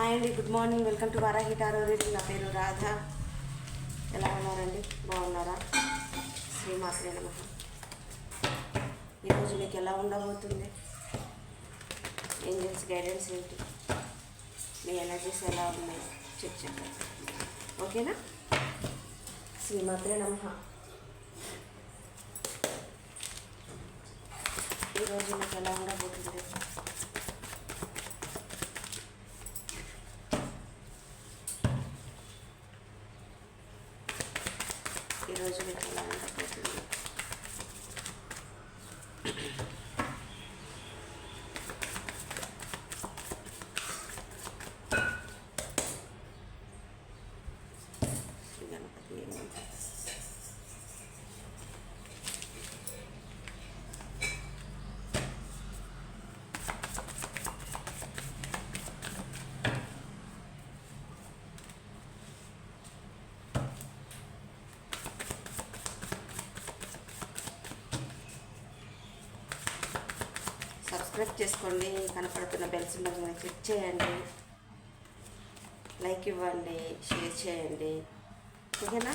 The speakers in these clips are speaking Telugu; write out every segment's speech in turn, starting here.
హాయ్ అండి good morning. Welcome to Varahi tarot reading. నా పేరు రాధ. ఎలా ఉన్నారండి? బాగున్నారా? శ్రీమాత్రే నమ. ఈరోజు మీకు ఎలా ఉండబోతుంది? ఏంజల్స్ గైడెన్స్ ఏంటి? మీ ఎనర్జీస్ ఎలా ఉన్నాయి? చెక్ చెప్పండి ఓకేనా? శ్రీమాత్రే నమ. ఈరోజు మీకు ఎలా ఉండ ఈరోజు మీకు ఎలా ఉండబోతుంది శ్రీ గణపతి సబ్స్క్రైబ్ చేసుకోండి కనపడుతున్న బెల్స్ మీద క్లిక్ చేయండి. లైక్ ఇవ్వండి షేర్ చేయండి. ఓకేనా?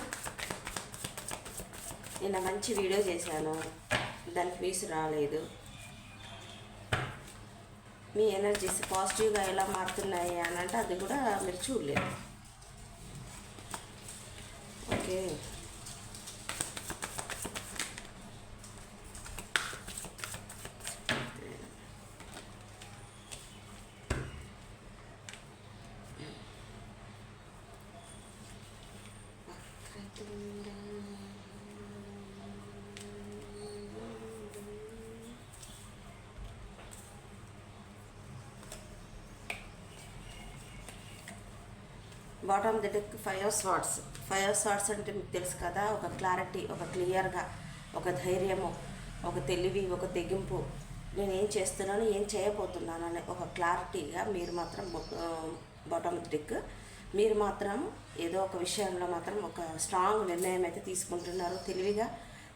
నిన్న మంచి వీడియో చేశాను. దానికి వ్యూస్ రాలేదు. మీ ఎనర్జీస్ పాజిటివ్గా ఎలా మారుతున్నాయి అని అంటే అది కూడా మీరు చూడలేదు. Okay. Bottom the deck five swords five swords అంటే మీకు తెలుసు కదా ఒక క్లారిటీ ఒక క్లియర్గా ఒక ధైర్యము ఒక తెలివి ఒక తెగింపు. నేను ఏం చేస్తున్నాను ఏం చేయబోతున్నాను అనే ఒక క్లారిటీగా మీరు మాత్రం బాటమ్ డెక్ మీరు మాత్రం ఏదో ఒక విషయంలో మాత్రం ఒక స్ట్రాంగ్ నిర్ణయం అయితే తీసుకుంటున్నారు తెలివిగా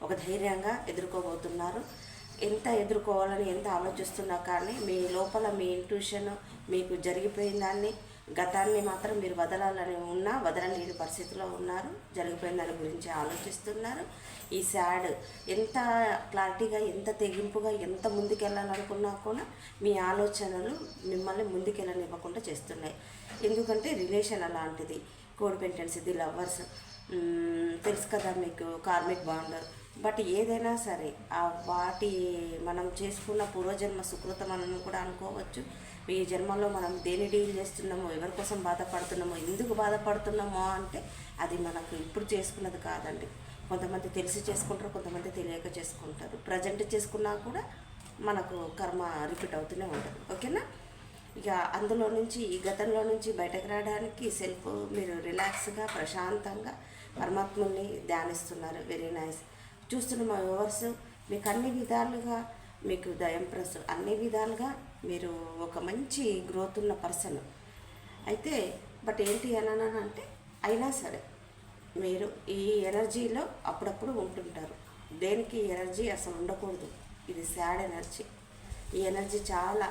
ఒక ధైర్యంగా ఎదుర్కోబోతున్నారు. ఎంత ఎదుర్కోవాలని ఎంత ఆలోచిస్తున్నా కానీ మీ లోపల మీ ఇంట్యూషన్ మీకు జరిగిపోయిన దాన్ని గతాన్ని మాత్రం మీరు వదలాలని ఉన్నా వదలలేని పరిస్థితిలో ఉన్నారు. జరిగిపోయిన దాని గురించి ఆలోచిస్తున్నారు. ఈ శాడ్ ఎంత క్లారిటీగా ఎంత తెగింపుగా ఎంత ముందుకెళ్ళాలనుకున్నా కూడా మీ ఆలోచనలు మిమ్మల్ని ముందుకెళ్ళనివ్వకుండా చేస్తున్నాయి. ఎందుకంటే రిలేషన్ అలాంటిది. కోడిపెంటెన్స్ ఇది లవర్స్ తెలుసు కదా మీకు కార్మిక్ బాండ్ బట్ ఏదైనా సరే ఆ వాటి మనం చేసుకున్న పూర్వజన్మ సుకృతం అని కూడా అనుకోవచ్చు. ఈ జన్మలో మనం దేని డీల్ చేస్తున్నామో ఎవరి కోసం బాధపడుతున్నామో ఎందుకు బాధపడుతున్నామో అంటే అది మనకు ఇప్పుడు చేసుకున్నది కాదండి. కొంతమంది తెలిసి చేసుకుంటారు కొంతమంది తెలియక చేసుకుంటారు. ప్రజెంట్ చేసుకున్నా కూడా మనకు కర్మ రిపీట్ అవుతూనే ఉంటుంది. ఓకేనా? ఇక అందులో నుంచి ఈ గతంలో నుంచి బయటకు రావడానికి సెల్ఫ్ మీరు రిలాక్స్గా ప్రశాంతంగా పరమాత్ముని ధ్యానిస్తున్నారు. వెరీ నైస్ చూస్తున్న మా వ్యూవర్స్ మీకు అన్ని విధాలుగా మీకు దయం ఎంప్రెస్ అన్ని విధాలుగా మీరు ఒక మంచి గ్రోత్ ఉన్న పర్సన్ అయితే బట్ ఏంటి అని అంటే అయినా సరే మీరు ఈ ఎనర్జీలో అప్పుడప్పుడు ఉంటుంటారు. దేనికి ఎనర్జీ అసలు ఉండకూడదు. ఇది సాడ్ ఎనర్జీ ఈ ఎనర్జీ చాలా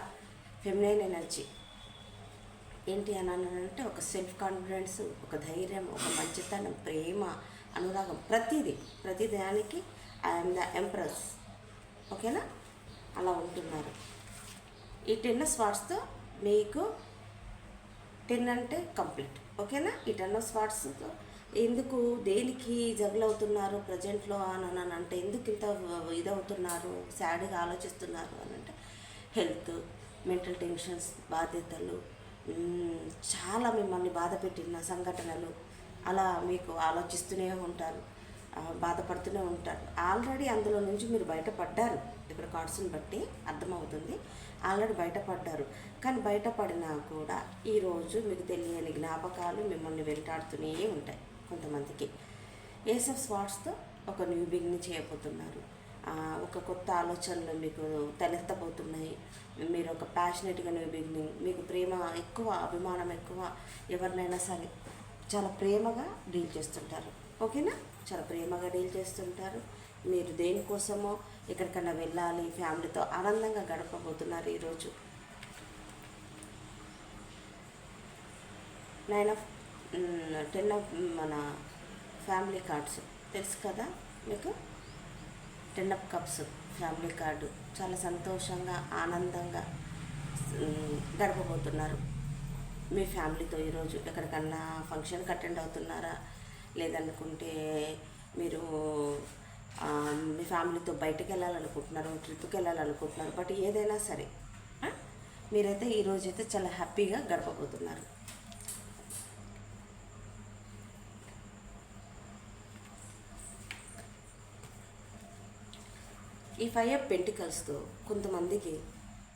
ఫెమినైన్ ఎనర్జీ ఏంటి అని అంటే ఒక సెల్ఫ్ కాన్ఫిడెన్స్ ఒక ధైర్యం ఒక మంచితనం ప్రేమ అనురాగం ప్రతిదీ ప్రతి దానికి ఐఎమ్ ద ఎంప్రెస్ ఓకేనా? అలా ఉంటున్నారు. ఈ టెన్ స్వాట్స్తో మీకు టెన్ అంటే కంప్లీట్. ఓకేనా? ఈ టెన్ స్వాట్స్తో ఎందుకు దేనికి జగలవుతున్నారు ప్రజెంట్లో అని అంటే ఎందుకు ఇంత ఇదవుతున్నారు సాడ్గా ఆలోచిస్తున్నారు అని అంటే హెల్త్ మెంటల్ టెన్షన్స్ బాధ్యతలు చాలా మిమ్మల్ని బాధ పెట్టిన సంఘటనలు అలా మీకు ఆలోచిస్తూనే ఉంటారు బాధపడుతూనే ఉంటారు. ఆల్రెడీ అందులో నుంచి మీరు బయటపడ్డారు. ఇక్కడ కార్డ్స్ని బట్టి అర్థమవుతుంది. ఆల్రెడీ బయటపడ్డారు. కానీ బయటపడినా కూడా ఈరోజు మీకు తెలియని జ్ఞాపకాలు మిమ్మల్ని వెంటాడుతూనే ఉంటాయి కొంతమందికి. ఏసఫ్ స్వాట్స్తో ఒక న్యూ బిగినింగ్ చేయబోతున్నారు ఒక కొత్త ఆలోచనలు మీకు తలెత్తబోతున్నాయి. మీరు ఒక ప్యాషనెట్గా న్యూ బిగినింగ్ మీకు ప్రేమ ఎక్కువ అభిమానం ఎక్కువ ఎవరినైనా సరే చాలా ప్రేమగా డీల్ చేస్తుంటారు. ఓకేనా? చాలా ప్రేమగా డీల్ చేస్తుంటారు. మీరు దేనికోసమో ఎక్కడికన్నా వెళ్ళాలి ఫ్యామిలీతో ఆనందంగా గడపబోతున్నారు ఈరోజు. నైన్ ఆఫ్ టెన్ ఆఫ్ మన ఫ్యామిలీ కార్డ్స్. తెలుసు కదా మీకు? Ten of cups family card. చాలా సంతోషంగా ఆనందంగా గడపబోతున్నారు మీ ఫ్యామిలీతో ఈరోజు. ఎక్కడికన్నా ఫంక్షన్కి అటెండ్ అవుతున్నారా? లేదనుకుంటే మీరు మీ ఫ్యామిలీతో బయటకు వెళ్ళాలనుకుంటున్నారు ట్రిప్కి వెళ్ళాలనుకుంటున్నారు బట్ ఏదైనా సరే మీరైతే ఈరోజు అయితే చాలా హ్యాపీగా గడపబోతున్నారు. ఈ ఫైవ్ ఆఫ్ పెంటికల్స్తో కొంతమందికి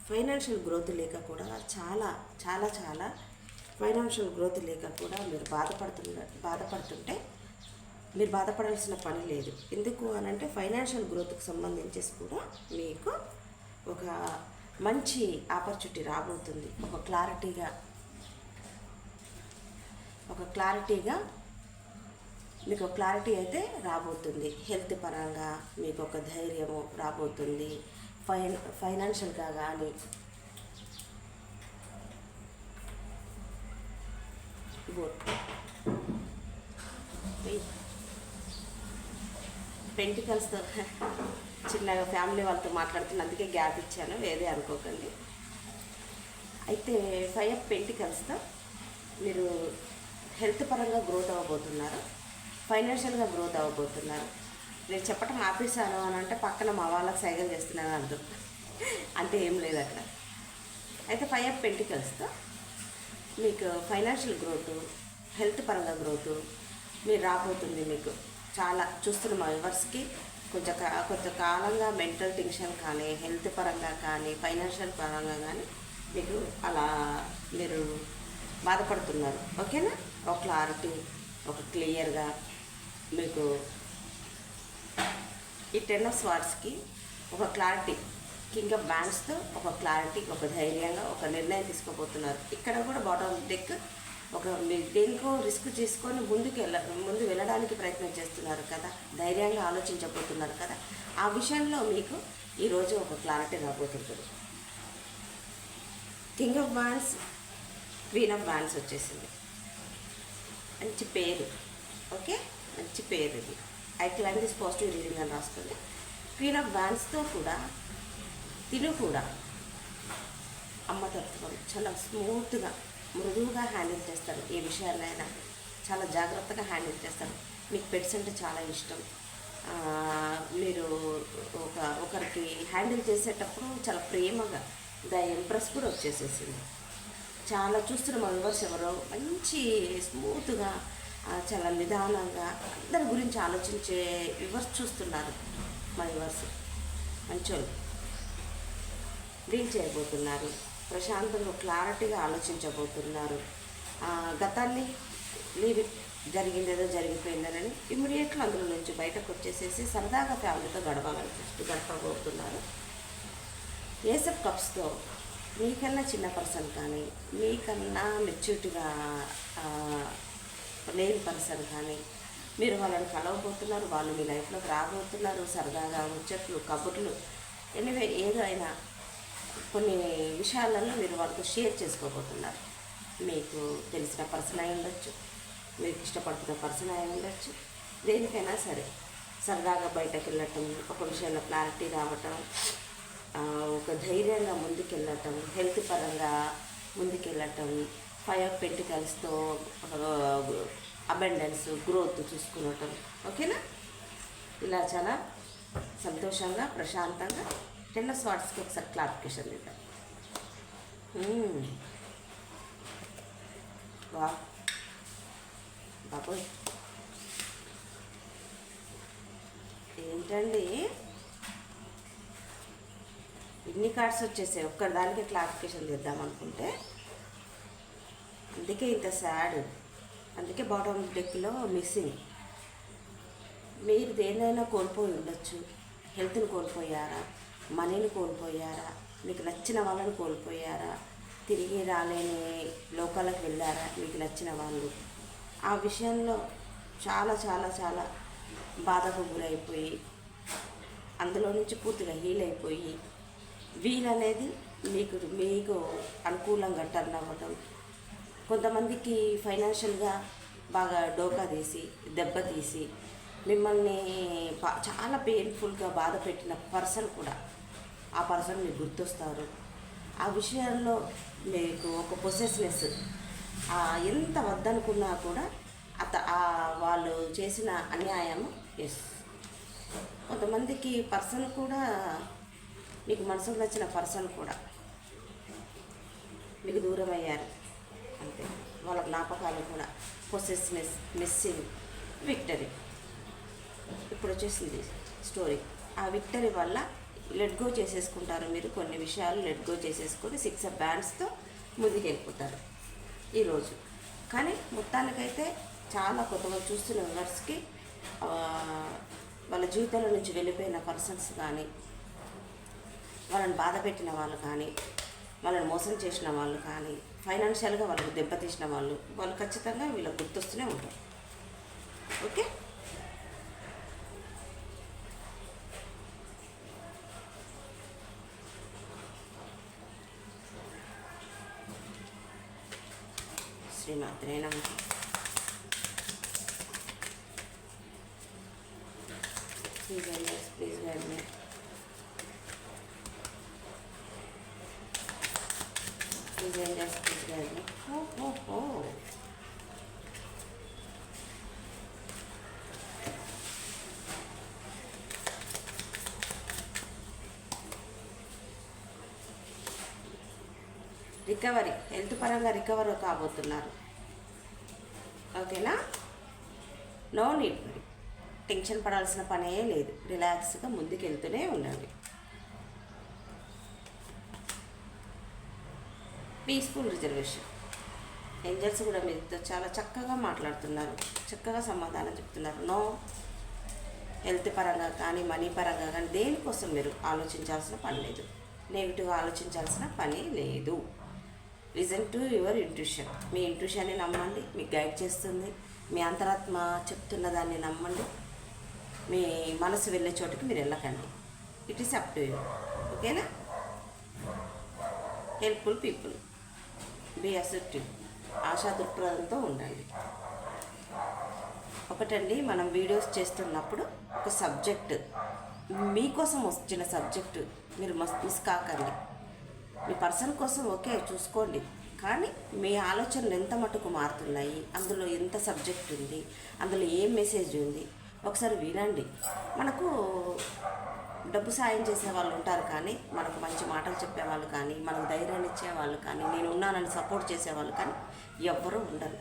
ఫైనాన్షియల్ గ్రోత్ లేక కూడా చాలా చాలా చాలా ఫైనాన్షియల్ గ్రోత్ లేక కూడా మీరు బాధపడుతున్న బాధపడుతుంటే మీరు బాధపడాల్సిన పని లేదు. ఎందుకు అని అంటే ఫైనాన్షియల్ గ్రోత్కి సంబంధించి కూడా మీకు ఒక మంచి ఆపర్చునిటీ రాబోతుంది. ఒక క్లారిటీగా ఒక క్లారిటీగా మీకు క్లారిటీ అయితే రాబోతుంది. హెల్త్ పరంగా మీకు ఒక ధైర్యము రాబోతుంది. ఫైన్ ఫైనాన్షియల్గా కానీ పెంటికల్స్తో చిన్నగా ఫ్యామిలీ వాళ్ళతో మాట్లాడుతున్న అందుకే గ్యాప్ ఇచ్చాను వేరే అనుకోకండి. అయితే ఫైవ్ పెంటికల్స్తో మీరు హెల్త్ పరంగా గ్రోత్ అవ్వబోతున్నారు ఫైనాన్షియల్గా గ్రోత్ అవ్వబోతున్నారు. నేను చెప్పటం ఆపేసాను అని అంటే పక్కన మా వాళ్ళకి సైగలు చేస్తున్నాను అర్థం అంటే ఏం లేదు అక్కడ. అయితే ఫైవ్ ఆఫ్ పెంటికల్స్తో మీకు ఫైనాన్షియల్ గ్రోత్ హెల్త్ పరంగా గ్రోత్ మీరు రాబోతుంది మీకు. చాలా చూస్తున్న మా వివర్స్కి కొంచెం కా- కొంచెం కాలంగా మెంటల్ టెన్షన్ కానీ హెల్త్ పరంగా కానీ ఫైనాన్షియల్ పరంగా కానీ మీకు అలా మీరు బాధపడుతున్నారు. ఓకేనా? ఒక క్లారిటీ ఒక క్లియర్గా మీకు ఈ టెన్ ఆఫ్ స్వార్డ్స్కి ఒక క్లారిటీ కింగ్ ఆఫ్ బ్యాండ్స్తో ఒక క్లారిటీ ఒక ధైర్యంగా ఒక నిర్ణయం తీసుకోబోతున్నారు. ఇక్కడ కూడా బాటమ్ డెక్ ఒక మీరు దేనికో రిస్క్ తీసుకొని ముందుకు వెళ్ళ ముందు వెళ్ళడానికి ప్రయత్నం చేస్తున్నారు కదా ధైర్యంగా ఆలోచించబోతున్నారు కదా ఆ విషయంలో మీకు ఈరోజు ఒక clarity రాబోతుంటుంది. King of wands queen of wands వచ్చేసింది. మంచి పేరు ఓకే? మంచి పేరు ఇది. I claim this positive reading అని రాస్తుంది. క్వీన్ ఆఫ్ బ్యాండ్స్తో కూడా తిను కూడా. అమ్మతత్వం చాలా స్మూత్గా మృదువుగా హ్యాండిల్ చేస్తారు ఏ విషయాలైనా. చాలా జాగ్రత్తగా హ్యాండిల్ చేస్తారు. మీకు పెట్స్ అంటే చాలా ఇష్టం. మీరు ఒక ఒకరికి హ్యాండిల్ చేసేటప్పుడు చాలా ప్రేమగా ద ఎంప్రెస్ కూడా వచ్చేసేసింది. చాలా చూస్తున్న మా వివర్స్ ఎవరో మంచి స్మూత్గా చాలా నిదానంగా అందరి గురించి ఆలోచించే వివర్స్ చూస్తున్నారు మా వివర్స్ మంచోళ్ళు. డీల్ చేయబోతున్నారు. ప్రశాంతంగా క్లారిటీగా ఆలోచించబోతున్నారు. గతాన్ని లీవ్ జరిగిందేదో జరిగిపోయిందని ఇమీడియట్లో అందులో నుంచి బయటకు వచ్చేసేసి సరదాగా ఫ్యామిలీతో గడపాలని గడపబోతున్నారు. ఏసప్ కప్స్తో మీకన్నా చిన్న పర్సన్ కానీ మీకన్నా మెచ్యూరిటీగా లేని పర్సన్ కానీ మీరు వాళ్ళని కలవబోతున్నారు వాళ్ళు మీ లైఫ్లోకి రాబోతున్నారు సరదాగా ముచ్చట్లు కబుర్లు ఎనివే ఏదైనా కొన్ని విషయాలను మీరు వాళ్ళతో షేర్ చేసుకోబోతున్నారు. మీకు తెలిసిన పర్సన్ అయి ఉండొచ్చు మీకు ఇష్టపడుతున్న పర్సన్ అయి ఉండొచ్చు. దేనికైనా సరే సరదాగా బయటకు వెళ్ళటం ఒక విషయంలో క్లారిటీ రావటం ఒక ధైర్యంగా ముందుకెళ్ళటం హెల్త్ పరంగా ముందుకెళ్ళటం ఫైవ్ పెంటికల్స్తో అబెండెన్స్ గ్రోత్ చూసుకునటం. ఓకేనా? ఇలా చాలా సంతోషంగా ప్రశాంతంగా టెన్ స్వాట్స్కి ఒకసారి క్లారిఫికేషన్ ఇద్దాం. మ్మ్. వా. బాబోయ్. ఏంటండి? ఇన్ని కార్డ్స్ వచ్చేసాయి. ఒక్కదానికే క్లారిఫికేషన్ తీద్దాం అనుకుంటే. అందుకే ఇంత సాడ్. అందుకే బాటమ్ డెక్లో మిస్సింగ్. మీరు దేన్నైనా కోల్పోయి ఉండొచ్చు. హెల్త్ని కోల్పోయారా? మనీని కోల్పోయారా? మీకు నచ్చిన వాళ్ళని కోల్పోయారా? తిరిగి రాలేని లోకాలకు వెళ్ళారా మీకు నచ్చిన వాళ్ళు? ఆ విషయంలో చాలా చాలా చాలా బాధకు గురైపోయి అందులో నుంచి పూర్తిగా హీల్ అయిపోయి వీల్ అనేది మీకు మీకు అనుకూలంగా టర్న్ అవ్వటం. కొంతమందికి ఫైనాన్షియల్గా బాగా డోకా తీసి దెబ్బ తీసి మిమ్మల్ని చాలా పెయిన్ఫుల్గా బాధ పెట్టిన పర్సన్ కూడా ఆ పర్సన్ మీకు గుర్తొస్తారు. ఆ విషయాల్లో మీకు ఒక పొసెస్నెస్ ఎంత వద్దనుకున్నా కూడా అత ఆ వాళ్ళు చేసిన అన్యాయం ఎస్ కొంతమందికి పర్సన్ కూడా మీకు మనసుకు నచ్చిన పర్సన్ కూడా మీకు దూరం అయ్యారు. అంతే. వాళ్ళ జ్ఞాపకాలు కూడా పొసెస్నెస్ మిస్సింగ్ విక్టరీ ఇప్పుడు వచ్చేసింది స్టోరీ ఆ విక్టరీ వల్ల లెట్ గో చేసేసుకుంటారు మీరు. కొన్ని విషయాలు లెట్ గో చేసేసుకొని సిక్స్ బ్యాండ్స్తో ముందుకు వెళ్ళిపోతారు ఈరోజు కానీ మొత్తానికైతే చాలా కొంతమంది చూస్తున్న వివర్స్కి వాళ్ళ జీవితంలో నుంచి వెళ్ళిపోయిన పర్సన్స్ కానీ వాళ్ళని బాధ పెట్టిన వాళ్ళు కానీ వాళ్ళని మోసం చేసిన వాళ్ళు కానీ ఫైనాన్షియల్గా వాళ్ళకు దెబ్బతీసిన వాళ్ళు వాళ్ళు ఖచ్చితంగా వీళ్ళకి గుర్తొస్తూనే ఉంటారు. ఓకే? శ్రీమాత్రే నమ please guide please guide me please angels please guide me oh oh oh recovery health పరంగా రికవర్ కాబోతున్నారు. ఓకేనా? నో నీడ్ టెన్షన్ పడాల్సిన పనే లేదు. రిలాక్స్గా ముందుకెళ్తూనే ఉండండి. పీస్ఫుల్ రిజర్వేషన్ ఏంజల్స్ కూడా మీతో చాలా చక్కగా మాట్లాడుతున్నారు. చక్కగా సమాధానం చెప్తున్నారు. నో హెల్త్ పరంగా కానీ మనీ పరంగా కానీ దేనికోసం మీరు ఆలోచించాల్సిన పని లేదు. నెగిటివ్గా ఆలోచించాల్సిన పని లేదు. Listen to your intuition. మీ ఇంట్యూషన్ని నమ్మండి మీకు గైడ్ చేస్తుంది మీ అంతరాత్మ చెప్తున్న దాన్ని నమ్మండి మీ మనసు వెళ్ళే చోటుకి మీరు వెళ్ళకండి. It is up to you ఓకేనా? హెల్ప్ఫుల్ పీపుల్ బీ అసెప్టివ్ ఆశా దృక్పథంతో ఉండండి. ఒకటండి మనం వీడియోస్ చేస్తున్నప్పుడు ఒక సబ్జెక్ట్ మీకోసం వచ్చిన సబ్జెక్టు మీరు మస్ మిస్ కాకండి. మీ పర్సన్ కోసం ఓకే చూసుకోండి. కానీ మీ ఆలోచనలు ఎంత మటుకు మారుతున్నాయి? అందులో ఎంత సబ్జెక్ట్ ఉంది? అందులో ఏం మెసేజ్ ఉంది? ఒకసారి వినండి. మనకు డబ్బు సాయం చేసే వాళ్ళు ఉంటారు కానీ మనకు మంచి మాటలు చెప్పేవాళ్ళు కానీ మనకు ధైర్యాన్ని ఇచ్చేవాళ్ళు కానీ నేను ఉన్నానని సపోర్ట్ చేసేవాళ్ళు కానీ ఎవ్వరూ ఉండరు.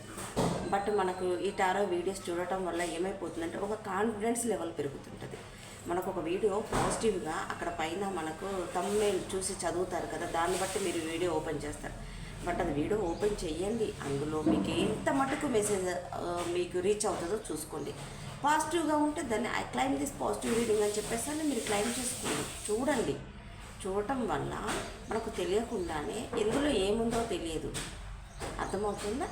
బట్ మనకు ఈ టారో వీడియోస్ చూడటం వల్ల ఏమైపోతుందంటే ఒక కాన్ఫిడెన్స్ లెవెల్ పెరుగుతుంటుంది. మనకు ఒక వీడియో పాజిటివ్గా అక్కడ పైన మనకు తమ్మే చూసి చదువుతారు కదా దాన్ని బట్టి మీరు వీడియో ఓపెన్ చేస్తారు. బట్ అది వీడియో ఓపెన్ చేయండి. అందులో మీకు ఎంత మటుకు మెసేజ్ మీకు రీచ్ అవుతుందో చూసుకోండి. పాజిటివ్గా ఉంటే దాన్ని I claim this positive reading అని చెప్పేసి మీరు క్లైమ్ చేసుకోండి. చూడండి. చూడటం వల్ల మనకు తెలియకుండానే ఎందులో ఏముందో తెలియదు. అర్థమవుతుందా?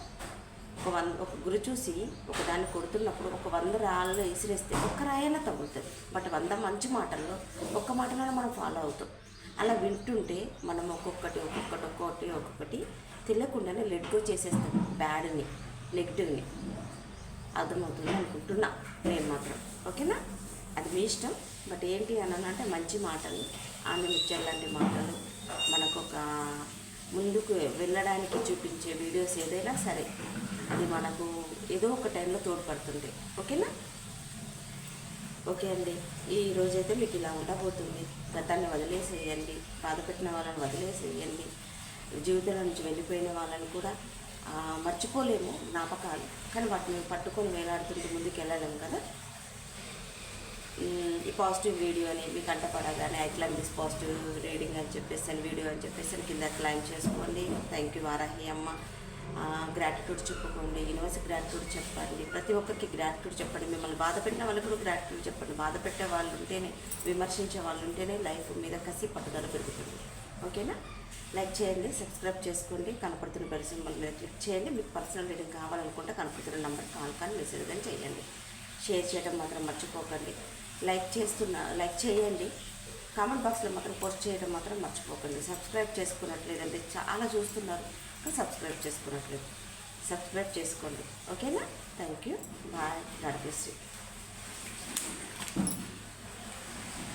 ఒక వంద ఒక గురి చూసి ఒక దాన్ని కొడుతున్నప్పుడు ఒక వంద రాళ్ళు విసిరేస్తే ఒక్క రాయైనా తగులుతుంది. బట్ వంద మంచి మాటల్లో ఒక్క మాటలో మనం ఫాలో అవుతాం. అలా వింటుంటే మనం ఒక్కొక్కటి ఒక్కొక్కటి ఒక్కొక్కటి ఒక్కొక్కటి తెలియకుండానే లెట్ గో చేసేస్తాం. బ్యాడ్ని నెగిటివ్ని అర్థమవుతుంది అనుకుంటున్నా? నేను మాత్రం. ఓకేనా? అది మీ ఇష్టం. బట్ ఏంటి అని అంటే మంచి మాటలు ఆంధ్రమిచ్చర్ లాంటి మాటలు మనకు ఒక ముందుకు వెళ్ళడానికి చూపించే వీడియోస్ ఏదైనా సరే అది మనకు ఏదో ఒక టైంలో తోడ్పడుతుంది. ఓకేనా? ఓకే అండి. ఈ రోజైతే మీకు ఇలా ఉండబోతుంది. గతాన్ని వదిలేసేయండి. బాధపెట్టిన వాళ్ళని వదిలేసేయండి. జీవితంలో నుంచి వెళ్ళిపోయిన వాళ్ళని కూడా మర్చిపోలేము జ్ఞాపకాలు. కానీ వాటిని పట్టుకొని వేలాడుతుంటే ముందుకు వెళ్ళలేము కదా? ఈ పాజిటివ్ వీడియో అని మీకు కంటపడగానే I claim this positive reading అని చెప్పేసి అని వీడియో అని చెప్పేసి అని కింద క్లైమ్ చేసుకోండి. థ్యాంక్ యూ వారాహి అమ్మ. గ్రాటిట్యూడ్ చెప్పుకోండి యూనివర్స్ గ్రాటిట్యూడ్ చెప్పండి ప్రతి ఒక్కరికి గ్రాటిట్యూడ్ చెప్పండి. మిమ్మల్ని బాధ పెట్టిన వాళ్ళకి కూడా గ్రాటిట్యూడ్ చెప్పండి. బాధ పెట్టే వాళ్ళు ఉంటేనే విమర్శించే వాళ్ళు ఉంటేనే లైఫ్ మీద కసి పట్టుదల పెరుగుతుంది. ఓకేనా లైక్ చేయండి సబ్స్క్రైబ్ చేసుకోండి కనపడుతున్న బెల్ సింబల్ మీద క్లిక్ చేయండి. మీకు పర్సనల్ రీడింగ్ కావాలనుకుంటే కనపడుతున్న నెంబర్ కాల్ కానీ మెసేజ్ కానీ చేయండి. షేర్ చేయడం మాత్రం మర్చిపోకండి. లైక్ చేస్తున్న లైక్ చేయండి. కామెంట్ బాక్స్లో మాత్రం పోస్ట్ చేయడం మాత్రం మర్చిపోకండి. సబ్స్క్రైబ్ చేసుకున్నట్లేదండి చాలా చూస్తున్నారు. సబ్స్క్రైబ్ చేసుకున్నట్లేదు సబ్స్క్రైబ్ చేసుకోండి. ఓకేనా? థ్యాంక్ యూ బాయ్ నడిపిస్తుంది